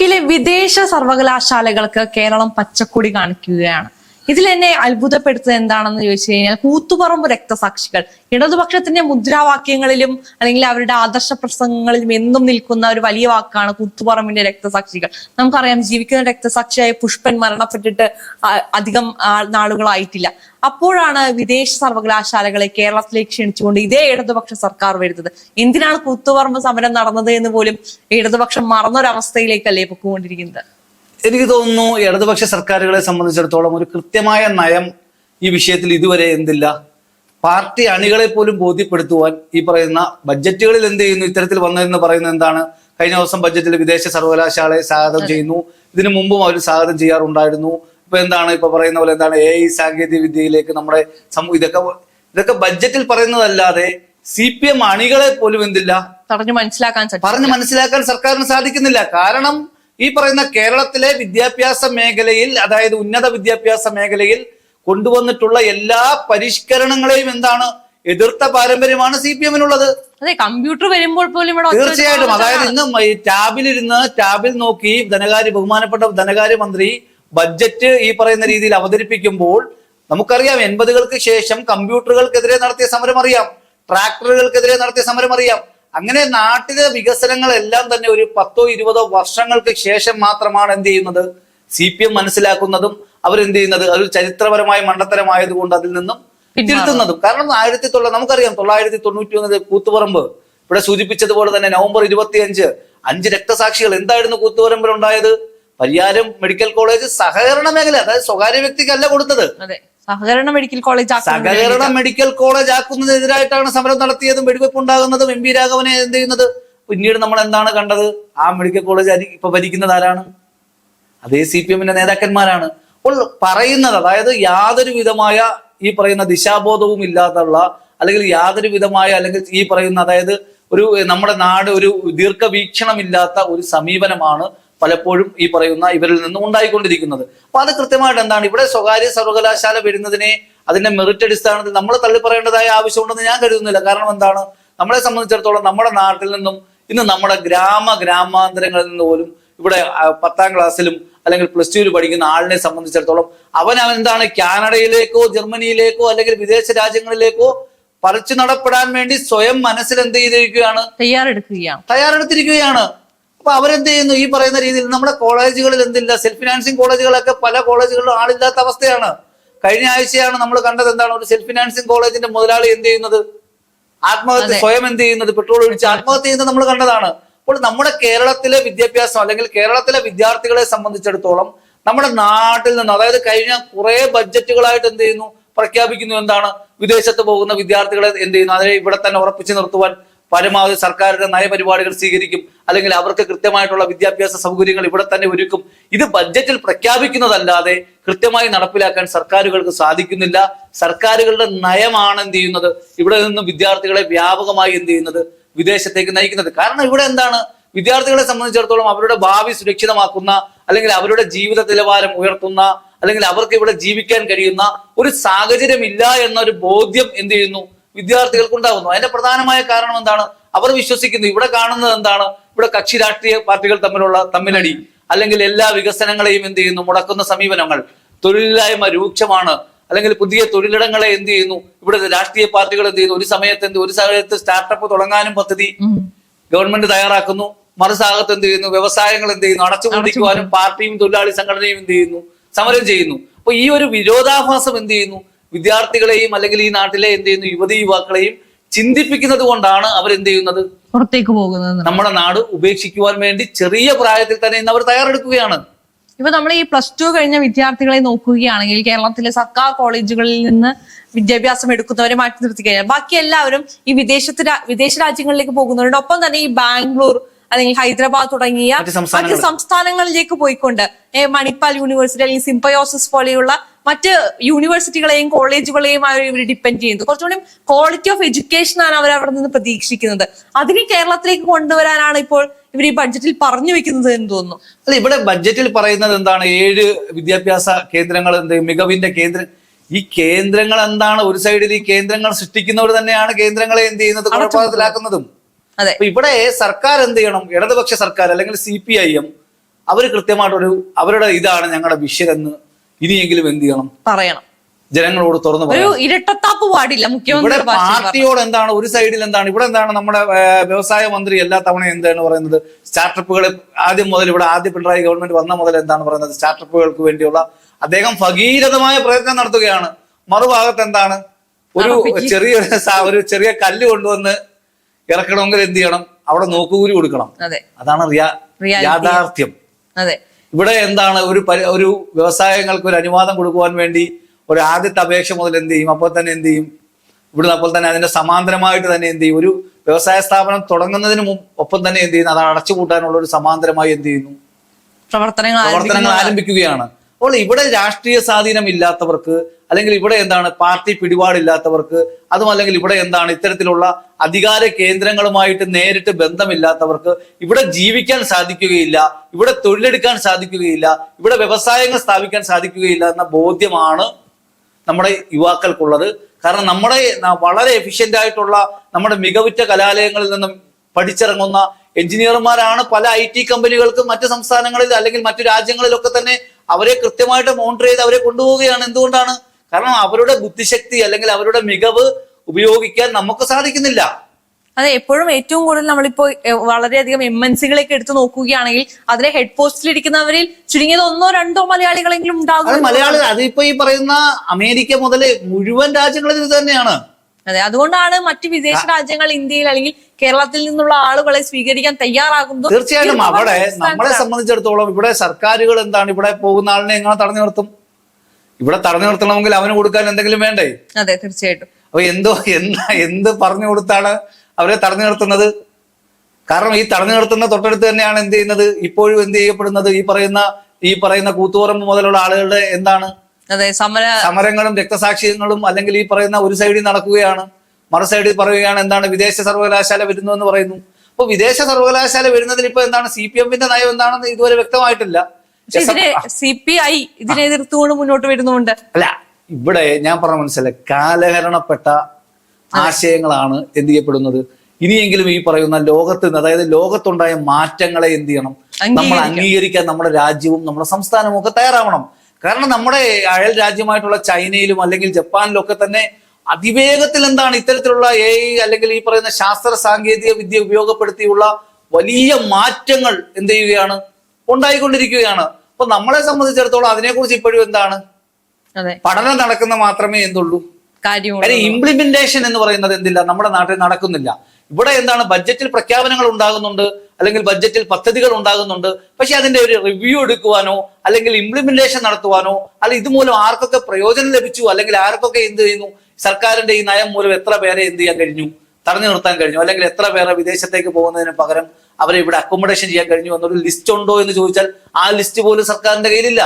തുർക്കിയിലെ വിദേശ സർവകലാശാലകൾക്ക് കേരളം പച്ചക്കൊടി കാണിക്കുകയാണ്. ഇതിൽ എന്നെ അത്ഭുതപ്പെടുത്തുന്നത് എന്താണെന്ന് ചോദിച്ചു കഴിഞ്ഞാൽ കൂത്തുപറമ്പ് രക്തസാക്ഷികൾ. ഇടതുപക്ഷത്തിന്റെ മുദ്രാവാക്യങ്ങളിലും അല്ലെങ്കിൽ അവരുടെ ആദർശ പ്രസംഗങ്ങളിലും എന്നും നിൽക്കുന്ന ഒരു വലിയ വാക്കാണ് കൂത്തുപറമ്പിന്റെ രക്തസാക്ഷികൾ. നമുക്കറിയാം ജീവിക്കുന്ന രക്തസാക്ഷിയായ പുഷ്പൻ മരണപ്പെട്ടിട്ട് അധികം നാളുകളായിട്ടില്ല. അപ്പോഴാണ് വിദേശ സർവകലാശാലകളെ കേരളത്തിലേക്ക് ക്ഷണിച്ചുകൊണ്ട് ഇതേ ഇടതുപക്ഷ സർക്കാർ വരുന്നത്. എന്തിനാണ് കൂത്തുപറമ്പ് സമരം നടന്നത് എന്ന് പോലും ഇടതുപക്ഷം മറന്നൊരവസ്ഥയിലേക്കല്ലേ പൊക്കുകൊണ്ടിരിക്കുന്നത് എനിക്ക് തോന്നുന്നു ഇടതുപക്ഷ സർക്കാരുകളെ സംബന്ധിച്ചിടത്തോളം ഒരു കൃത്യമായ നയം ഈ വിഷയത്തിൽ ഇതുവരെ എന്തില്ല. പാർട്ടി അണികളെ പോലും ബോധ്യപ്പെടുത്തുവാൻ ഈ പറയുന്ന ബഡ്ജറ്റുകളിൽ എന്ത് ചെയ്യുന്നു ഇത്തരത്തിൽ വന്നതെന്ന് പറയുന്നത് എന്താണ്? കഴിഞ്ഞ ദിവസം ബഡ്ജറ്റിൽ വിദേശ സർവകലാശാലയെ സ്വാഗതം ചെയ്യുന്നു. ഇതിനു മുമ്പും അവർ സ്വാഗതം ചെയ്യാറുണ്ടായിരുന്നു. ഇപ്പൊ എന്താണ്? ഇപ്പൊ പറയുന്ന പോലെ എന്താണ്? എ ഐ സാങ്കേതിക വിദ്യയിലേക്ക് നമ്മുടെ സമൂഹം ഇതൊക്കെ ഇതൊക്കെ ബഡ്ജറ്റിൽ പറയുന്നതല്ലാതെ സി പി എം അണികളെ പോലും എന്തില്ല? പറഞ്ഞു മനസ്സിലാക്കാൻ പറഞ്ഞു മനസ്സിലാക്കാൻ സർക്കാരിന് സാധിക്കുന്നില്ല. കാരണം ഈ പറയുന്ന കേരളത്തിലെ വിദ്യാഭ്യാസ മേഖലയിൽ അതായത് ഉന്നത വിദ്യാഭ്യാസ മേഖലയിൽ കൊണ്ടുവന്നിട്ടുള്ള എല്ലാ പരിഷ്കരണങ്ങളെയും എന്താണ് എതിർത്ത പാരമ്പര്യമാണ് സി പി എമ്മിനുള്ളത്. അതെ കമ്പ്യൂട്ടർ വരുമ്പോൾ പോലും ഇവിടെ തീർച്ചയായിട്ടും. അതായത് ഇന്ന് ടാബിലിരുന്ന് ടാബിൽ നോക്കി ധനകാര്യ ബഹുമാനപ്പെട്ട ധനകാര്യമന്ത്രി ബഡ്ജറ്റ് ഈ പറയുന്ന രീതിയിൽ അവതരിപ്പിക്കുമ്പോൾ നമുക്കറിയാം എൺപതുകൾക്ക് ശേഷം കമ്പ്യൂട്ടറുകൾക്കെതിരെ നടത്തിയ സമരം അറിയാം ട്രാക്ടറുകൾക്കെതിരെ നടത്തിയ സമരം അറിയാം. അങ്ങനെ നാട്ടിലെ വികസനങ്ങളെല്ലാം തന്നെ ഒരു പത്തോ ഇരുപതോ വർഷങ്ങൾക്ക് ശേഷം മാത്രമാണ് എന്ത് ചെയ്യുന്നത്? സി പി എം മനസ്സിലാക്കുന്നതും അവരെന്ത് ചെയ്യുന്നത്? അതൊരു ചരിത്രപരമായ മണ്ടത്തരമായതുകൊണ്ട് അതിൽ നിന്നും തിരുത്തുന്നതും. കാരണം ആയിരത്തി തൊള്ള നമുക്കറിയാം തൊള്ളായിരത്തി തൊണ്ണൂറ്റി ഒന്നിൽ കൂത്തുപറമ്പ് ഇവിടെ സൂചിപ്പിച്ചതുപോലെ തന്നെ നവംബർ ഇരുപത്തിയഞ്ച് അഞ്ച് രക്തസാക്ഷികൾ എന്തായിരുന്നു കൂത്തുപറമ്പിൽ ഉണ്ടായത് പരിയാരം മെഡിക്കൽ കോളേജ് സഹകരണ മേഖല അതായത് സ്വകാര്യ വ്യക്തിക്കല്ല കൊടുത്തത്. സഹകരണ മെഡിക്കൽ കോളേജ് സഹകരണ മെഡിക്കൽ കോളേജ് ആക്കുന്നതിനെതിരായിട്ടാണ് സമരം നടത്തിയതും വെടിവെപ്പ് ഉണ്ടാകുന്നതും എം പി രാഘവനെ എന്ത് ചെയ്യുന്നത്? പിന്നീട് നമ്മൾ എന്താണ് കണ്ടത്? ആ മെഡിക്കൽ കോളേജ് ഇപ്പൊ ഭരിക്കുന്നത് ആരാണ്? അതേ സി പി എമ്മിന്റെ നേതാക്കന്മാരാണ്. അപ്പോൾ പറയുന്നത് അതായത് യാതൊരു വിധമായ ഈ പറയുന്ന ദിശാബോധവും ഇല്ലാതുള്ള അല്ലെങ്കിൽ യാതൊരു വിധമായ അല്ലെങ്കിൽ ഈ പറയുന്ന അതായത് ഒരു നമ്മുടെ നാട് ഒരു ദീർഘവീക്ഷണമില്ലാത്ത ഒരു സമീപനമാണ് പലപ്പോഴും ഈ പറയുന്ന ഇവരിൽ നിന്നും ഉണ്ടായിക്കൊണ്ടിരിക്കുന്നത്. അപ്പൊ അത് കൃത്യമായിട്ട് എന്താണ്? ഇവിടെ സ്വകാര്യ സർവകലാശാല വരുന്നതിനെ അതിന്റെ മെറിറ്റ് അടിസ്ഥാനത്തിൽ നമ്മൾ തള്ളിപ്പറയേണ്ടതായ ആവശ്യമുണ്ടെന്ന് ഞാൻ കരുതുന്നില്ല. കാരണം എന്താണ്? നമ്മളെ സംബന്ധിച്ചിടത്തോളം നമ്മുടെ നാട്ടിൽ നിന്നും ഇന്ന് നമ്മുടെ ഗ്രാമ ഗ്രാമാന്തരങ്ങളിൽ നിന്ന് പോലും ഇവിടെ പത്താം ക്ലാസ്സിലും അല്ലെങ്കിൽ പ്ലസ് ടുവിൽ പഠിക്കുന്ന ആളിനെ സംബന്ധിച്ചിടത്തോളം അവൻ അവൻ എന്താണ്? കാനഡയിലേക്കോ ജർമ്മനിയിലേക്കോ അല്ലെങ്കിൽ വിദേശ രാജ്യങ്ങളിലേക്കോ പറിച്ചു നടപ്പെടാൻ വേണ്ടി സ്വയം മനസ്സിൽ എന്ത് ചെയ്തിരിക്കുകയാണ്? തയ്യാറെടുക്കുകയാണ്. തയ്യാറെടുത്തിരിക്കുകയാണ്. അപ്പൊ അവരെന്ത് ചെയ്യുന്നു? ഈ പറയുന്ന രീതിയിൽ നമ്മുടെ കോളേജുകളിൽ എന്തില്ല? സെൽഫ് ഫിനാൻസിങ് കോളേജുകളൊക്കെ പല കോളേജുകളിലും ആളില്ലാത്ത അവസ്ഥയാണ്. കഴിഞ്ഞ ആഴ്ചയാണ് നമ്മൾ കണ്ടത് എന്താണ്? ഒരു സെൽഫ് ഫിനാൻസിങ് കോളേജിന്റെ മുതലാളി എന്ത് ചെയ്യുന്നത്? ആത്മഹത്യ സ്വയം എന്ത് ചെയ്യുന്നത്? പെട്രോൾ ഒഴിച്ച് ആത്മഹത്യ ചെയ്യുന്നത് നമ്മൾ കണ്ടതാണ്. അപ്പോൾ നമ്മുടെ കേരളത്തിലെ വിദ്യാഭ്യാസം അല്ലെങ്കിൽ കേരളത്തിലെ വിദ്യാർത്ഥികളെ സംബന്ധിച്ചിടത്തോളം നമ്മുടെ നാട്ടിൽ നിന്ന് അതായത് കഴിഞ്ഞ കുറെ ബഡ്ജറ്റുകളായിട്ട് എന്ത് ചെയ്യുന്നു? പ്രഖ്യാപിക്കുന്നു എന്താണ്? വിദേശത്ത് പോകുന്ന വിദ്യാർത്ഥികളെ എന്ത് ചെയ്യുന്നു? അതിനെ ഇവിടെ തന്നെ ഉറപ്പിച്ചു നിർത്തുവാൻ പരമാവധി സർക്കാരിന്റെ നയപരിപാടികൾ സ്വീകരിക്കും. അല്ലെങ്കിൽ അവർക്ക് കൃത്യമായിട്ടുള്ള വിദ്യാഭ്യാസ സൗകര്യങ്ങൾ ഇവിടെ തന്നെ ഒരുക്കും. ഇത് ബഡ്ജറ്റിൽ പ്രഖ്യാപിക്കുന്നതല്ലാതെ കൃത്യമായി നടപ്പിലാക്കാൻ സർക്കാരുകൾക്ക് സാധിക്കുന്നില്ല. സർക്കാരുകളുടെ നയമാണ് എന്ത് ചെയ്യുന്നത്? ഇവിടെ നിന്ന് വിദ്യാർത്ഥികളെ വ്യാപകമായി എന്ത് ചെയ്യുന്നത്? വിദേശത്തേക്ക് നയിക്കുന്നത്. കാരണം ഇവിടെ എന്താണ്? വിദ്യാർത്ഥികളെ സംബന്ധിച്ചിടത്തോളം അവരുടെ ഭാവി സുരക്ഷിതമാക്കുന്ന അല്ലെങ്കിൽ അവരുടെ ജീവിത നിലവാരം ഉയർത്തുന്ന അല്ലെങ്കിൽ അവർക്ക് ഇവിടെ ജീവിക്കാൻ കഴിയുന്ന ഒരു സാഹചര്യം ഇല്ല എന്നൊരു ബോധ്യം എന്ത് ചെയ്യുന്നു? വിദ്യാർത്ഥികൾക്ക് ഉണ്ടാകുന്നു അതിന്റെ പ്രധാനമായ കാരണം എന്താണ്? അവർ വിശ്വസിക്കുന്നു ഇവിടെ കാണുന്നത് എന്താണ്? ഇവിടെ കക്ഷി രാഷ്ട്രീയ പാർട്ടികൾ തമ്മിലുള്ള തമ്മിലടി. അല്ലെങ്കിൽ എല്ലാ വികസനങ്ങളെയും എന്ത് ചെയ്യുന്നു? മുടക്കുന്ന സമീപനങ്ങൾ. തൊഴിലില്ലായ്മ രൂക്ഷമാണ്. അല്ലെങ്കിൽ പുതിയ തൊഴിലിടങ്ങളെ എന്ത് ചെയ്യുന്നു? ഇവിടെ രാഷ്ട്രീയ പാർട്ടികൾ എന്ത് ചെയ്യുന്നു? ഒരു സമയത്ത് എന്ത് ഒരു സമയത്ത് സ്റ്റാർട്ടപ്പ് തുടങ്ങാനും പദ്ധതി ഗവൺമെന്റ് തയ്യാറാക്കുന്നു. മറുഭാഗത്ത് എന്ത് ചെയ്യുന്നു? വ്യവസായങ്ങൾ എന്ത് ചെയ്യുന്നു? അടച്ചുപൂടിക്കുവാനും പാർട്ടിയും തൊഴിലാളി സംഘടനയും എന്ത് ചെയ്യുന്നു? സമരം ചെയ്യുന്നു. അപ്പൊ ഈ ഒരു വിരോധാഭാസം എന്ത് ചെയ്യുന്നു? വിദ്യാർത്ഥികളെയും അല്ലെങ്കിൽ ഈ നാട്ടിലെ എന്ത് ചെയ്യുന്നു യുവതി യുവാക്കളെയും ചിന്തിപ്പിക്കുന്നത് കൊണ്ടാണ് അവർ എന്ത് ചെയ്യുന്നത്? പുറത്തേക്ക് പോകുന്നത്. നമ്മുടെ നാട് ഉപേക്ഷിക്കുവാൻ വേണ്ടി ചെറിയ പ്രായത്തിൽ തന്നെ ഇന്ന് അവർ തയ്യാറെടുക്കുകയാണ്. ഇപ്പൊ നമ്മൾ ഈ പ്ലസ് ടു കഴിഞ്ഞ വിദ്യാർത്ഥികളെ നോക്കുകയാണെങ്കിൽ കേരളത്തിലെ സർക്കാർ കോളേജുകളിൽ നിന്ന് വിദ്യാഭ്യാസം എടുക്കുന്നവരെ മാറ്റി നിർത്തി കഴിഞ്ഞാൽ ബാക്കി എല്ലാവരും ഈ വിദേശത്ത് വിദേശ രാജ്യങ്ങളിലേക്ക് പോകുന്നവരുടെ ഒപ്പം തന്നെ ഈ ബാംഗ്ലൂർ അല്ലെങ്കിൽ ഹൈദരാബാദ് തുടങ്ങിയ മറ്റ്. സംസ്ഥാനങ്ങളിലേക്ക് പോയിക്കൊണ്ട് മണിപ്പാൽ യൂണിവേഴ്സിറ്റി അല്ലെങ്കിൽ സിംബയോസിസ് പോലെയുള്ള മറ്റ് യൂണിവേഴ്സിറ്റികളെയും കോളേജുകളെയും അവർ ഇവർ ഡിപ്പെൻഡ് ചെയ്യുന്നത്. കുറച്ചുകൂടി ക്വാളിറ്റി ഓഫ് എഡ്യൂക്കേഷൻ ആണ് അവർ അവിടെ നിന്ന് പ്രതീക്ഷിക്കുന്നത്. അതിന് കേരളത്തിലേക്ക് കൊണ്ടുവരാനാണ് ഇപ്പോൾ ഇവർ ഈ ബഡ്ജറ്റിൽ പറഞ്ഞു വെക്കുന്നത് എന്ന് തോന്നുന്നു. അല്ല ഇവിടെ ബഡ്ജറ്റിൽ പറയുന്നത് എന്താണ്? ഏഴ് വിദ്യാഭ്യാസ കേന്ദ്രങ്ങൾ എന്ത് മികവിന്റെ കേന്ദ്ര ഈ കേന്ദ്രങ്ങൾ എന്താണ്? ഒരു സൈഡിൽ ഈ കേന്ദ്രങ്ങൾ സൃഷ്ടിക്കുന്നവർ തന്നെയാണ് കേന്ദ്രങ്ങളെ എന്ത് ചെയ്യുന്നത്? കുഴപ്പത്തിലാക്കുന്നതും അതെ. അപ്പൊ ഇവിടെ സർക്കാർ എന്ത് ചെയ്യണം? ഇടതുപക്ഷ സർക്കാർ അല്ലെങ്കിൽ സി പി ഐ എം അവർ കൃത്യമായിട്ടൊരു അവരുടെ ഇതാണ് ഞങ്ങളുടെ വിഷയം എന്ന് ഇനിയെങ്കിലും എന്ത് ചെയ്യണം? പറയണം. ജനങ്ങളോട് തുറന്നു ഒരു ഇരട്ടത്താപ്പ് പാടില്ല മുഖ്യമന്ത്രി പാർട്ടിയോട് എന്താണ് ഒരു സൈഡിൽ എന്താണ് ഇവിടെ എന്താണ് നമ്മുടെ വ്യവസായ മന്ത്രി എല്ലാ തവണ എന്താണ് പറയുന്നത്? സ്റ്റാർട്ടപ്പുകൾ ആദ്യം മുതൽ ഇവിടെ ആദ്യ പിണറായി ഗവൺമെന്റ് വന്ന മുതൽ എന്താണ് പറയുന്നത്? സ്റ്റാർട്ടപ്പുകൾക്ക് വേണ്ടിയുള്ള അദ്ദേഹം ഭഗീരഥമായ പ്രയത്നം നടത്തുകയാണ്. മറുഭാഗത്ത് എന്താണ്? ഒരു. ചെറിയ ഒരു ചെറിയ കല്ല് കൊണ്ടുവന്ന് ഇറക്കണമെങ്കിൽ എന്ത് ചെയ്യണം? അവിടെ നോക്കുകൂലി കൊടുക്കണം. അതെ. അതാണ് യാഥാർത്ഥ്യം. അതെ. ഇവിടെ എന്താണ് ഒരു പരി- ഒരു വ്യവസായങ്ങൾക്ക് ഒരു അനുവാദം കൊടുക്കുവാൻ വേണ്ടി ഒരു ആദ്യത്തെ അപേക്ഷ മുതൽ എന്ത് ചെയ്യും? അപ്പോൾ തന്നെ എന്ത് ചെയ്യും? ഇവിടുന്ന് അപ്പോൾ തന്നെ അതിന്റെ സമാന്തരമായിട്ട് തന്നെ എന്ത് ചെയ്യും? ഒരു വ്യവസായ സ്ഥാപനം തുടങ്ങുന്നതിന് ഒപ്പം തന്നെ എന്ത് ചെയ്യുന്നു? അത് അടച്ചുപൂട്ടാനുള്ള ഒരു സമാന്തരമായി എന്ത് ചെയ്യുന്നു? പ്രവർത്തനങ്ങൾ പ്രവർത്തനങ്ങൾ ആരംഭിക്കുകയാണ്. അപ്പോൾ ഇവിടെ രാഷ്ട്രീയ സ്വാധീനം ഇല്ലാത്തവർക്ക് അല്ലെങ്കിൽ ഇവിടെ എന്താണ് പാർട്ടി പിടിപാടില്ലാത്തവർക്ക് അതും അല്ലെങ്കിൽ ഇവിടെ എന്താണ് ഇത്തരത്തിലുള്ള അധികാര കേന്ദ്രങ്ങളുമായിട്ട് നേരിട്ട് ബന്ധമില്ലാത്തവർക്ക് ഇവിടെ ജീവിക്കാൻ സാധിക്കുകയില്ല ഇവിടെ തൊഴിലെടുക്കാൻ സാധിക്കുകയില്ല ഇവിടെ വ്യവസായങ്ങൾ സ്ഥാപിക്കാൻ സാധിക്കുകയില്ല എന്ന ബോധ്യമാണ് നമ്മുടെ യുവാക്കൾക്കുള്ളത്. കാരണം നമ്മുടെ വളരെ എഫിഷ്യന്റ് ആയിട്ടുള്ള നമ്മുടെ മികവുറ്റ കലാലയങ്ങളിൽ നിന്നും പഠിച്ചിറങ്ങുന്ന എഞ്ചിനീയർമാരാണ് പല ഐ ടി കമ്പനികൾക്കും മറ്റ് സംസ്ഥാനങ്ങളിൽ അല്ലെങ്കിൽ മറ്റു രാജ്യങ്ങളിലൊക്കെ തന്നെ അവരെ കൃത്യമായിട്ട് മോണിറ്റർ ചെയ്ത് അവരെ കൊണ്ടുപോവുകയാണ്. എന്തുകൊണ്ടാണ്? കാരണം അവരുടെ ബുദ്ധിശക്തി അല്ലെങ്കിൽ അവരുടെ മികവ് ഉപയോഗിക്കാൻ നമുക്ക് സാധിക്കുന്നില്ല. അതെ എപ്പോഴും ഏറ്റവും കൂടുതൽ നമ്മളിപ്പോ വളരെയധികം എം എൻ സികളൊക്കെ എടുത്തു നോക്കുകയാണെങ്കിൽ അതിലെ ഹെഡ് പോസ്റ്റിൽ ഇരിക്കുന്നവരിൽ ചുരുങ്ങിയത് ഒന്നോ രണ്ടോ മലയാളികളെങ്കിലും ഉണ്ടാകും മലയാളി അതിപ്പോ ഈ പറയുന്ന അമേരിക്ക മുതൽ മുഴുവൻ രാജ്യങ്ങളിൽ ഇത് തന്നെയാണ്. അതെ അതുകൊണ്ടാണ് മറ്റ് വിദേശ രാജ്യങ്ങൾ ഇന്ത്യയിൽ അല്ലെങ്കിൽ കേരളത്തിൽ നിന്നുള്ള ആളുകളെ സ്വീകരിക്കാൻ തയ്യാറാകുന്നത് തീർച്ചയായിട്ടും അവിടെ നമ്മളെ സംബന്ധിച്ചിടത്തോളം ഇവിടെ സർക്കാരുകൾ എന്താണ് ഇവിടെ പോകുന്ന ആളിനെ എങ്ങനെ തടഞ്ഞു നിർത്തും? ഇവിടെ തടഞ്ഞു നിർത്തണമെങ്കിൽ അവന് കൊടുക്കാൻ എന്തെങ്കിലും വേണ്ടേ? അതെ തീർച്ചയായിട്ടും. അപ്പൊ എന്തോ എന്താ എന്ത് പറഞ്ഞു കൊടുത്താണ് അവരെ തടഞ്ഞു നിർത്തുന്നത്? കാരണം ഈ തടഞ്ഞു നിർത്തുന്ന തൊട്ടടുത്ത് തന്നെയാണ് എന്ത് ചെയ്യുന്നത്? ഇപ്പോഴും എന്ത് ചെയ്യപ്പെടുന്നത്? ഈ പറയുന്ന ഈ പറയുന്ന കൂത്തുപറമ്പ് മുതലുള്ള ആളുകളുടെ എന്താണ്? അതെ സമര സമരങ്ങളും രക്തസാക്ഷികളും അല്ലെങ്കിൽ ഈ പറയുന്ന ഒരു സൈഡിൽ നടക്കുകയാണ് മറു സൈഡിൽ പറയുകയാണ് എന്താണ് വിദേശ സർവകലാശാല വരുന്നു എന്ന് പറയുന്നു. അപ്പൊ വിദേശ സർവകലാശാല വരുന്നതിൽ ഇപ്പൊ എന്താണ്? സി പി എമ്മിന്റെ നയം എന്താണെന്ന് ഇതുവരെ വ്യക്തമായിട്ടില്ല. പക്ഷെ ഇതിനെ സി പി ഐ ഇതിനെ എതിർത്തുകൊണ്ട് മുന്നോട്ട് വരുന്നുണ്ട് അല്ല ഇവിടെ ഞാൻ പറഞ്ഞ മനസ്സിലായി. കാലഹരണപ്പെട്ട ആശയങ്ങളാണ് എന്ത് ചെയ്യപ്പെടുന്നത്? ഇനിയെങ്കിലും ഈ പറയുന്ന ലോകത്ത് നിന്ന് അതായത് ലോകത്തുണ്ടായ മാറ്റങ്ങളെ എന്ത് ചെയ്യണം? നമ്മൾ. അംഗീകരിക്കാൻ നമ്മുടെ രാജ്യവും നമ്മുടെ സംസ്ഥാനവും ഒക്കെ തയ്യാറാവണം. കാരണം നമ്മുടെ അയൽ രാജ്യമായിട്ടുള്ള ചൈനയിലും അല്ലെങ്കിൽ ജപ്പാനിലും ഒക്കെ തന്നെ അതിവേഗത്തിൽ എന്താണ് ഇത്തരത്തിലുള്ള എ അല്ലെങ്കിൽ ഈ പറയുന്ന ശാസ്ത്ര സാങ്കേതിക വിദ്യ ഉപയോഗപ്പെടുത്തിയുള്ള വലിയ മാറ്റങ്ങൾ എന്ത് ചെയ്യുകയാണ്? ഉണ്ടായിക്കൊണ്ടിരിക്കുകയാണ്. അപ്പൊ നമ്മളെ സംബന്ധിച്ചിടത്തോളം അതിനെക്കുറിച്ച് ഇപ്പോഴും എന്താണ്? പഠനം നടക്കുന്ന മാത്രമേ എന്തുള്ളൂ. കാര്യം ഇംപ്ലിമെന്റേഷൻ എന്ന് പറയുന്നത് എന്തില്ല? നമ്മുടെ നാട്ടിൽ നടക്കുന്നില്ല. ഇവിടെ എന്താണ്? ബഡ്ജറ്റിൽ പ്രഖ്യാപനങ്ങൾ ഉണ്ടാകുന്നുണ്ട് അല്ലെങ്കിൽ ബഡ്ജറ്റിൽ പദ്ധതികൾ ഉണ്ടാകുന്നുണ്ട്. പക്ഷെ അതിന്റെ ഒരു റിവ്യൂ എടുക്കുവാനോ അല്ലെങ്കിൽ ഇംപ്ലിമെന്റേഷൻ നടത്തുവാനോ അല്ല ഇതുമൂലം ആർക്കൊക്കെ പ്രയോജനം ലഭിച്ചു അല്ലെങ്കിൽ ആർക്കൊക്കെ എന്ത് ചെയ്യുന്നു? സർക്കാരിന്റെ ഈ നയം മൂലം എത്ര പേരെ എന്ത് ചെയ്യാൻ കഴിഞ്ഞു? തടഞ്ഞു നിർത്താൻ കഴിഞ്ഞു. അല്ലെങ്കിൽ എത്ര പേരെ വിദേശത്തേക്ക് പോകുന്നതിന് പകരം അവരെ ഇവിടെ അക്കോമഡേഷൻ ചെയ്യാൻ കഴിഞ്ഞു എന്നൊരു ലിസ്റ്റ് ഉണ്ടോ എന്ന് ചോദിച്ചാൽ ആ ലിസ്റ്റ് പോലും സർക്കാരിന്റെ കയ്യിലില്ല.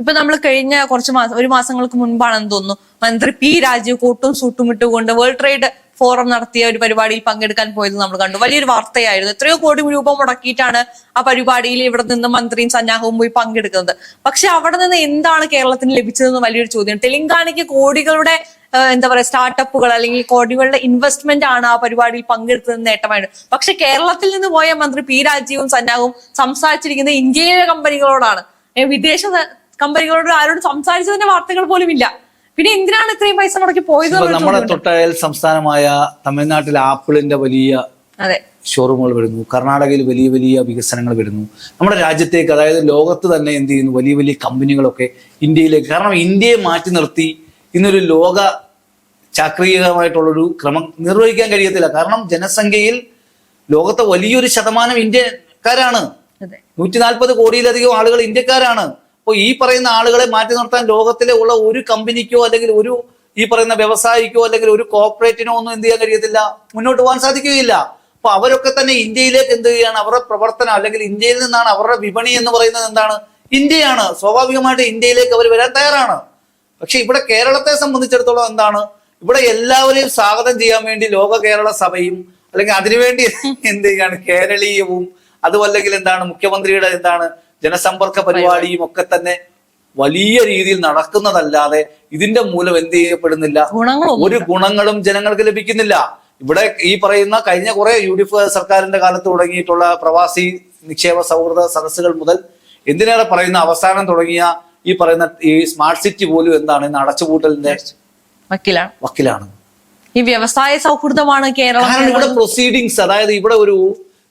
ഇപ്പൊ നമ്മൾ കഴിഞ്ഞ കുറച്ച് മാസം ഒരു മാസങ്ങൾക്ക് മുൻപാണെന്ന് തോന്നുന്നു. മന്ത്രി പി രാജീവ് കൂട്ടും സൂട്ടും ഇട്ടുകൊണ്ട് വേൾഡ് ട്രേഡ് ഫോറം നടത്തിയ ഒരു പരിപാടിയിൽ പങ്കെടുക്കാൻ പോയത് നമ്മൾ കണ്ടു. വലിയൊരു വാർത്തയായിരുന്നു. എത്രയോ കോടി രൂപ മുടക്കിയിട്ടാണ് ആ പരിപാടിയിൽ ഇവിടെ നിന്ന് മന്ത്രിയും സന്നാഹവും പോയി പങ്കെടുക്കുന്നത്. പക്ഷെ അവിടെ നിന്ന് എന്താണ് കേരളത്തിന് ലഭിച്ചതെന്ന് വലിയൊരു ചോദ്യം തെലങ്കാനയ്ക്ക് കോടികളുടെ എന്താ പറയാ സ്റ്റാർട്ടപ്പുകൾ അല്ലെങ്കിൽ കോടികളുടെ ഇൻവെസ്റ്റ്മെന്റ് ആണ് ആ പരിപാടിയിൽ പങ്കെടുത്തത് നേട്ടമായിട്ട് പക്ഷെ കേരളത്തിൽ നിന്ന് പോയ മന്ത്രി പി രാജീവും സന്നാഹവും സംസാരിച്ചിരിക്കുന്നത് ഇന്ത്യയിലെ കമ്പനികളോടാണ്. വിദേശ കമ്പനികളോട് ആരോടും സംസാരിച്ചതിന്റെ വാർത്തകൾ പോലും ഇല്ല പിന്നെ എന്തിനാണ് ഇത്രയും പൈസ മുടക്കി പോയത് നമ്മുടെ. തൊട്ടയൽ സംസ്ഥാനമായ തമിഴ്നാട്ടിൽ ആപ്പിളിന്റെ വലിയ അതെ. ഷോറൂമുകൾ വരുന്നു. കർണാടകയിൽ വലിയ വലിയ വികസനങ്ങൾ വരുന്നു. നമ്മുടെ രാജ്യത്തേക്ക് അതായത് ലോകത്ത് തന്നെ എന്ത് ചെയ്യുന്നു? വലിയ വലിയ കമ്പനികളൊക്കെ ഇന്ത്യയിലേക്ക് കാരണം ഇന്ത്യയെ മാറ്റി നിർത്തി ഇന്നൊരു ലോക ചാക്രികമായിട്ടുള്ളൊരു ക്രമം നിർവഹിക്കാൻ കഴിയത്തില്ല. കാരണം ജനസംഖ്യയിൽ ലോകത്തെ വലിയൊരു ശതമാനം ഇന്ത്യക്കാരാണ്. നൂറ്റി നാൽപ്പത് കോടിയിലധികം ആളുകൾ ഇന്ത്യക്കാരാണ്. അപ്പോൾ ഈ പറയുന്ന ആളുകളെ മാറ്റി നിർത്താൻ ലോകത്തിലെ ഉള്ള ഒരു കമ്പനിക്കോ അല്ലെങ്കിൽ ഒരു ഈ പറയുന്ന വ്യവസായിക്കോ അല്ലെങ്കിൽ ഒരു കോർപ്പറേറ്റിനോ ഒന്നും എന്ത് ചെയ്യാൻ കഴിയത്തില്ല? മുന്നോട്ട് പോകാൻ സാധിക്കുകയില്ല. അപ്പൊ അവരൊക്കെ തന്നെ ഇന്ത്യയിലേക്ക് എന്ത് ചെയ്യുകയാണ്? അവരുടെ പ്രവർത്തനം അല്ലെങ്കിൽ ഇന്ത്യയിൽ നിന്നാണ് അവരുടെ വിപണി എന്ന് പറയുന്നത് എന്താണ്? ഇന്ത്യയാണ്. സ്വാഭാവികമായിട്ട് ഇന്ത്യയിലേക്ക് അവർ വരാൻ തയ്യാറാണ്. പക്ഷെ ഇവിടെ കേരളത്തെ സംബന്ധിച്ചിടത്തോളം എന്താണ്? ഇവിടെ എല്ലാവരെയും സ്വാഗതം ചെയ്യാൻ വേണ്ടി ലോക കേരള സഭയും അല്ലെങ്കിൽ അതിനുവേണ്ടി എന്ത് ചെയ്യാണ് കേരളീയവും അതുമല്ലെങ്കിൽ എന്താണ്? മുഖ്യമന്ത്രിയുടെ എന്താണ്? ജനസമ്പർക്ക പരിപാടിയും ഒക്കെ തന്നെ വലിയ രീതിയിൽ നടക്കുന്നതല്ലാതെ ഇതിന്റെ മൂലം എന്ത് ചെയ്യപ്പെടുന്നില്ല? ഒരു ഗുണങ്ങളും ജനങ്ങൾക്ക് ലഭിക്കുന്നില്ല. ഇവിടെ ഈ പറയുന്ന കഴിഞ്ഞ കുറെ യു ഡി എഫ് സർക്കാരിന്റെ കാലത്ത് തുടങ്ങിയിട്ടുള്ള പ്രവാസി നിക്ഷേപ സൗഹൃദ സദസ്സുകൾ മുതൽ എന്തിനേറെ പറയുന്ന അവസാനം തുടങ്ങിയ ഈ പറയുന്ന ഈ സ്മാർട്ട് സിറ്റി പോലും എന്താണ്? ഇന്ന് അടച്ചുപൂട്ടലിന്റെ വക്കീലാണ്. വക്കിലാണ്. ഈ വ്യവസായ സൗഹൃദമാണ് കേരളം ഇവിടെ പ്രൊസീഡിങ്സ് അതായത് ഇവിടെ ഒരു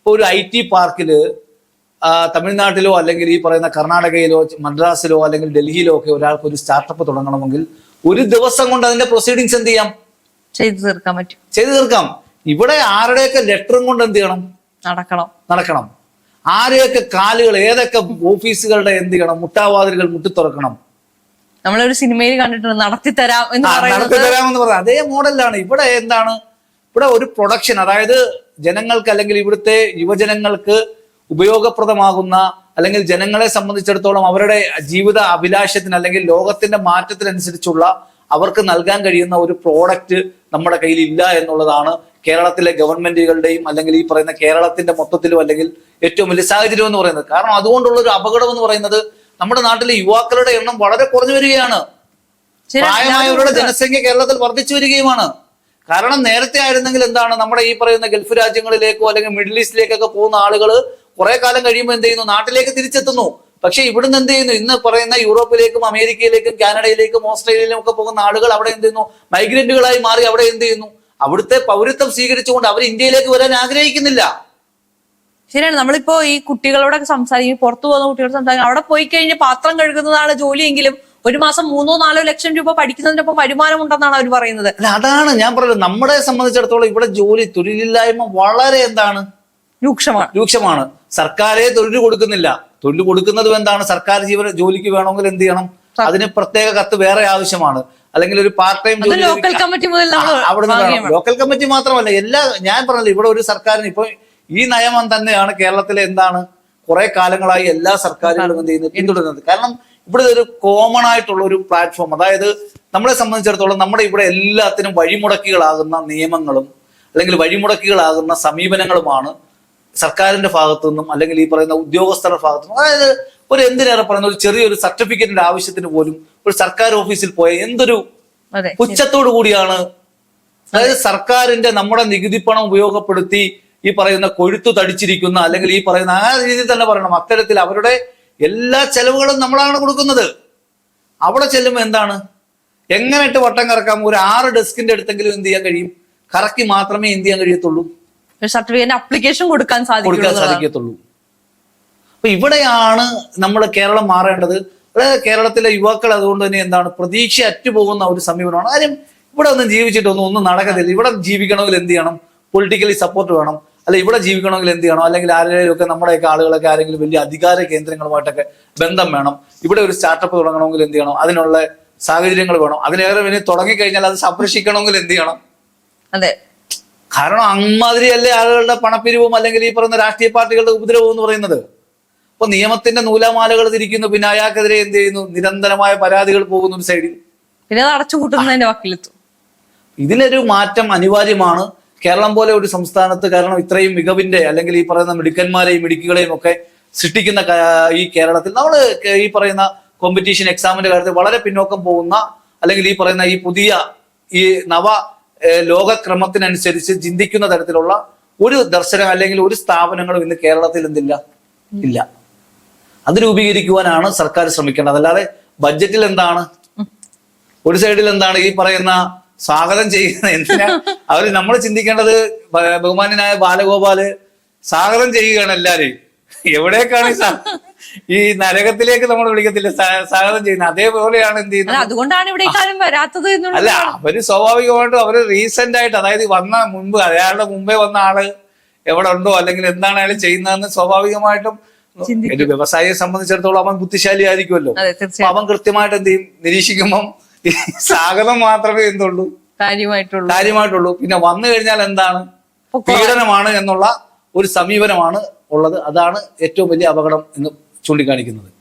ഒരു ഐ ടി പാർക്കിൽ തമിഴ്നാട്ടിലോ അല്ലെങ്കിൽ ഈ പറയുന്ന കർണാടകയിലോ മദ്രാസിലോ അല്ലെങ്കിൽ ഡൽഹിയിലോ ഒക്കെ ഒരാൾക്ക് ഒരു സ്റ്റാർട്ടപ്പ് തുടങ്ങണമെങ്കിൽ ഒരു ദിവസം കൊണ്ട് അതിന്റെ പ്രൊസീഡിങ്സ് എന്ത് ചെയ്യാം? ചെയ്തു തീർക്കാൻ പറ്റും. ചെയ്തു തീർക്കാം. ഇവിടെ ആരുടെയൊക്കെ ലെറ്ററും കൊണ്ട് എന്ത് ചെയ്യണം? നടക്കണം. നടക്കണം. ആരെയൊക്കെ കാലുകൾ ഏതൊക്കെ ഓഫീസുകളുടെ എന്ത് ചെയ്യണം? മുട്ടാവാതിലുകൾ മുട്ടിത്തുറക്കണം. നമ്മളൊരു സിനിമയിൽ കണ്ടിട്ടുണ്ട് നടത്തി തരാം എന്ന് നടത്തി തരാമെന്ന് പറഞ്ഞ അതേ മോഡലാണ്. ഇവിടെ എന്താണ്? ഇവിടെ ഒരു പ്രൊഡക്ഷൻ അതായത് ജനങ്ങൾക്ക് അല്ലെങ്കിൽ ഇവിടുത്തെ യുവജനങ്ങൾക്ക് ഉപയോഗപ്രദമാകുന്ന അല്ലെങ്കിൽ ജനങ്ങളെ സംബന്ധിച്ചിടത്തോളം അവരുടെ ജീവിത അഭിലാഷത്തിന് അല്ലെങ്കിൽ ലോകത്തിന്റെ മാറ്റത്തിനനുസരിച്ചുള്ള അവർക്ക് നൽകാൻ കഴിയുന്ന ഒരു പ്രോഡക്റ്റ് നമ്മുടെ കയ്യിൽ ഇല്ല എന്നുള്ളതാണ് കേരളത്തിലെ ഗവൺമെന്റുകളുടെയും അല്ലെങ്കിൽ ഈ പറയുന്ന കേരളത്തിന്റെ മൊത്തത്തിലും അല്ലെങ്കിൽ ഏറ്റവും വലിയ സാഹചര്യം എന്ന് പറയുന്നത്. കാരണം അതുകൊണ്ടുള്ള ഒരു അപകടം എന്ന് പറയുന്നത് നമ്മുടെ നാട്ടിലെ യുവാക്കളുടെ എണ്ണം വളരെ കുറഞ്ഞു വരികയാണ്. പ്രായമായവരുടെ ജനസംഖ്യ കേരളത്തിൽ വർദ്ധിച്ചു വരികയുമാണ്. കാരണം നേരത്തെ ആയിരുന്നെങ്കിൽ എന്താണ് നമ്മുടെ ഈ പറയുന്ന ഗൾഫ് രാജ്യങ്ങളിലേക്കോ അല്ലെങ്കിൽ മിഡിൽ ഈസ്റ്റിലേക്കൊക്കെ പോകുന്ന ആളുകൾ കുറെ കാലം കഴിയുമ്പോൾ എന്ത് ചെയ്യുന്നു? നാട്ടിലേക്ക് തിരിച്ചെത്തുന്നു. പക്ഷെ ഇവിടുന്ന് എന്ത് ചെയ്യുന്നു? ഇന്ന് പറയുന്ന യൂറോപ്പിലേക്കും അമേരിക്കയിലേക്കും കാനഡയിലേക്കും ഓസ്ട്രേലിയയിലും ഒക്കെ പോകുന്ന ആളുകൾ അവിടെ എന്ത് ചെയ്യുന്നു? മൈഗ്രന്റുകളായി മാറി അവിടെ എന്ത് ചെയ്യുന്നു? അവിടുത്തെ പൗരത്വം സ്വീകരിച്ചുകൊണ്ട് അവർ ഇന്ത്യയിലേക്ക് വരാൻ ആഗ്രഹിക്കുന്നില്ല. ശരിയാണ്. നമ്മളിപ്പോ ഈ കുട്ടികളോടൊക്കെ സംസാരിക്കും. പുറത്തു പോകുന്ന കുട്ടികളോട് സംസാരിക്കും. അവിടെ പോയി കഴിഞ്ഞ് പാത്രം കഴുകുന്നതാണ് ജോലിയെങ്കിലും ഒരു മാസം മൂന്നോ നാലോ ലക്ഷം രൂപ പഠിക്കുന്നതിനൊപ്പം വരുമാനം ഉണ്ടെന്നാണ് അവർ പറയുന്നത്. അതാണ് ഞാൻ പറയുന്നത് നമ്മളെ സംബന്ധിച്ചിടത്തോളം ഇവിടെ ജോലി തൊഴിലില്ലായ്മ വളരെ എന്താണ്? രൂക്ഷമാണ്. രൂക്ഷമാണ്. സർക്കാരെ തൊഴിൽ കൊടുക്കുന്നില്ല. തൊഴിൽ കൊടുക്കുന്നതും എന്താണ്? സർക്കാർ ജീവന ജോലിക്ക് വേണമെങ്കിൽ എന്ത് ചെയ്യണം? അതിന് പ്രത്യേക കത്ത് വേറെ ആവശ്യമാണ്. അല്ലെങ്കിൽ ഒരു പാർട്ട് ടൈം ജോലി ലോക്കൽ കമ്മിറ്റി മുതൽ അവിടെ ലോക്കൽ കമ്മിറ്റി മാത്രമല്ല എല്ലാ ഞാൻ പറഞ്ഞില്ല ഇവിടെ ഒരു സർക്കാരിന് ഇപ്പൊ ഈ നയമം തന്നെയാണ് കേരളത്തിലെ എന്താണ്? കുറെ കാലങ്ങളായി എല്ലാ സർക്കാരുകളും എന്ത് ചെയ്യുന്നത്? പിന്തുടരുന്നത്. കാരണം ഇവിടെ ഒരു കോമൺ ആയിട്ടുള്ള ഒരു പ്ലാറ്റ്ഫോം അതായത് നമ്മളെ സംബന്ധിച്ചിടത്തോളം നമ്മുടെ ഇവിടെ എല്ലാത്തിനും വഴിമുടക്കികളാകുന്ന നിയമങ്ങളും അല്ലെങ്കിൽ വഴിമുടക്കികളാകുന്ന സമീപനങ്ങളുമാണ് സർക്കാരിന്റെ ഭാഗത്തു നിന്നും അല്ലെങ്കിൽ ഈ പറയുന്ന ഉദ്യോഗസ്ഥരുടെ ഭാഗത്തു നിന്നും അതായത് ഒരു എന്തിനേറെ പറയുന്ന ഒരു ചെറിയൊരു സർട്ടിഫിക്കറ്റിന്റെ ആവശ്യത്തിന് പോലും ഒരു സർക്കാർ ഓഫീസിൽ പോയ എന്തൊരു പുച്ഛത്തോടു കൂടിയാണ്. അതായത് സർക്കാരിന്റെ നമ്മുടെ നികുതി പണം ഉപയോഗപ്പെടുത്തി ഈ പറയുന്ന കൊഴുത്തു തടിച്ചിരിക്കുന്ന അല്ലെങ്കിൽ ഈ പറയുന്ന ആ രീതിയിൽ തന്നെ പറയണം. അത്തരത്തിൽ അവരുടെ എല്ലാ ചെലവുകളും നമ്മളാണ് കൊടുക്കുന്നത്. അവിടെ ചെല്ലുമ്പോൾ എന്താണ്? എങ്ങനെ ഇട്ട് വട്ടം കറക്കാം? ഒരു ആറ് ഡെസ്കിന്റെ അടുത്തെങ്കിലും എന്ത് ചെയ്യാൻ കഴിയും? കറക്കി മാത്രമേ എന്ത് ചെയ്യാൻ കഴിയത്തുള്ളൂ? ഒരു സർട്ടിഫിക്കറ്റ് അപ്ലിക്കേഷൻ കൊടുക്കാൻ കൊടുക്കാൻ സാധിക്കും സാധിക്കത്തുള്ളൂ. അപ്പൊ ഇവിടെയാണ് നമ്മൾ കേരളം മാറേണ്ടത്. അതായത് കേരളത്തിലെ യുവാക്കൾ അതുകൊണ്ട് തന്നെ എന്താണ് പ്രതീക്ഷ അറ്റുപോകുന്ന ഒരു സമീപനമാണ്. കാര്യം ഇവിടെ ഒന്നും ജീവിച്ചിട്ടൊന്നും ഒന്നും നടക്കത്തില്ല. ഇവിടെ ജീവിക്കണമെങ്കിൽ എന്ത് ചെയ്യണം? പൊളിറ്റിക്കലി സപ്പോർട്ട് വേണം. അല്ല ഇവിടെ ജീവിക്കണമെങ്കിൽ എന്ത് ചെയ്യണം? അല്ലെങ്കിൽ ആരെങ്കിലും ഒക്കെ നമ്മുടെയൊക്കെ ആളുകളൊക്കെ ആരെങ്കിലും വലിയ അധികാര കേന്ദ്രങ്ങളുമായിട്ടൊക്കെ ബന്ധം വേണം. ഇവിടെ ഒരു സ്റ്റാർട്ടപ്പ് തുടങ്ങണമെങ്കിൽ എന്ത് ചെയ്യണം? അതിനുള്ള സാഹചര്യങ്ങൾ വേണം. അതിലേറെ പിന്നെ തുടങ്ങിക്കഴിഞ്ഞാൽ അത് സംരക്ഷിക്കണമെങ്കിൽ എന്ത് ചെയ്യണം? അതെ. കാരണം അമ്മാതിരിയല്ലേ ആളുകളുടെ പണപ്പിരിവും അല്ലെങ്കിൽ ഈ പറയുന്ന രാഷ്ട്രീയ പാർട്ടികളുടെ ഉപദ്രവവും എന്ന് പറയുന്നത്? അപ്പൊ നിയമത്തിന്റെ നൂലാമാലകൾ തിരിക്കുന്നു പിന്നെ അയാൾക്കെതിരെ എന്ത് ചെയ്യുന്നു? നിരന്തരമായ പരാതികൾ പോകുന്നു ഒരു സൈഡിൽ. പിന്നെ അടച്ചുകൂട്ടുന്നതിന്റെ അടച്ചു കൂട്ടുന്നതിന്റെ വക്കിലെത്തും. ഇതിനൊരു മാറ്റം അനിവാര്യമാണ്. കേരളം പോലെ ഒരു സംസ്ഥാനത്ത് കാരണം ഇത്രയും മികവിന്റെ അല്ലെങ്കിൽ ഈ പറയുന്ന മിടുക്കന്മാരെയും മിടുക്കുകളെയും ഒക്കെ സൃഷ്ടിക്കുന്ന ഈ കേരളത്തിൽ നമ്മൾ ഈ പറയുന്ന കോമ്പറ്റീഷൻ എക്സാമിന്റെ കാര്യത്തിൽ വളരെ പിന്നോക്കം പോകുന്ന അല്ലെങ്കിൽ ഈ പറയുന്ന ഈ പുതിയ ഈ നവ ലോകക്രമത്തിനനുസരിച്ച് ചിന്തിക്കുന്ന തരത്തിലുള്ള ഒരു ദർശനം അല്ലെങ്കിൽ ഒരു സ്ഥാപനങ്ങളും ഇന്ന് കേരളത്തിൽ എന്തില്ല? ഇല്ല. അത് രൂപീകരിക്കുവാനാണ് സർക്കാർ ശ്രമിക്കേണ്ടത്. അല്ലാതെ ബഡ്ജറ്റിൽ എന്താണ്? ഒരു സൈഡിൽ എന്താണ് ഈ പറയുന്ന സ്വാഗതം ചെയ്യുന്ന എന്തിനാ? അവർ നമ്മൾ ചിന്തിക്കേണ്ടത് ബഹുമാനായ ബാലഗോപാൽ സ്വാഗതം ചെയ്യുകയാണ് എല്ലാരെയും എവിടേക്കാണ് ഈ ഈ നരകത്തിലേക്ക് നമ്മൾ വിളിക്കത്തില്ല. സ്വാഗതം ചെയ്യുന്നത് അതേപോലെയാണ് എന്ത് ചെയ്യുന്നത്? അതുകൊണ്ടാണ് ഇവിടെ വരാത്തത് അല്ല അവർ സ്വാഭാവികമായിട്ടും അവർ റീസെന്റ് ആയിട്ട് അതായത് വന്ന മുമ്പ് അയാളുടെ മുമ്പേ വന്ന ആൾ എവിടെ ഉണ്ടോ അല്ലെങ്കിൽ എന്താണ് അയാൾ ചെയ്യുന്നതെന്ന് സ്വാഭാവികമായിട്ടും. ഒരു വ്യവസായിയെ സംബന്ധിച്ചിടത്തോളം അവൻ ബുദ്ധിശാലി ആയിരിക്കുമല്ലോ. അവൻ കൃത്യമായിട്ട് എന്ത് ചെയ്യും? നിരീക്ഷിക്കുമ്പം സ്വാഗതം മാത്രമേ എന്തുള്ളൂ? കാര്യമായിട്ടുള്ളൂ. കാര്യമായിട്ടുള്ളൂ. പിന്നെ വന്നു കഴിഞ്ഞാൽ എന്താണ്? പീഡനമാണ് എന്നുള്ള ഒരു സമീപനമാണ് ഉള്ളത്. അതാണ് ഏറ്റവും വലിയ അപകടം എന്ന് ചൂണ്ടിക്കാണിക്കുന്നത്.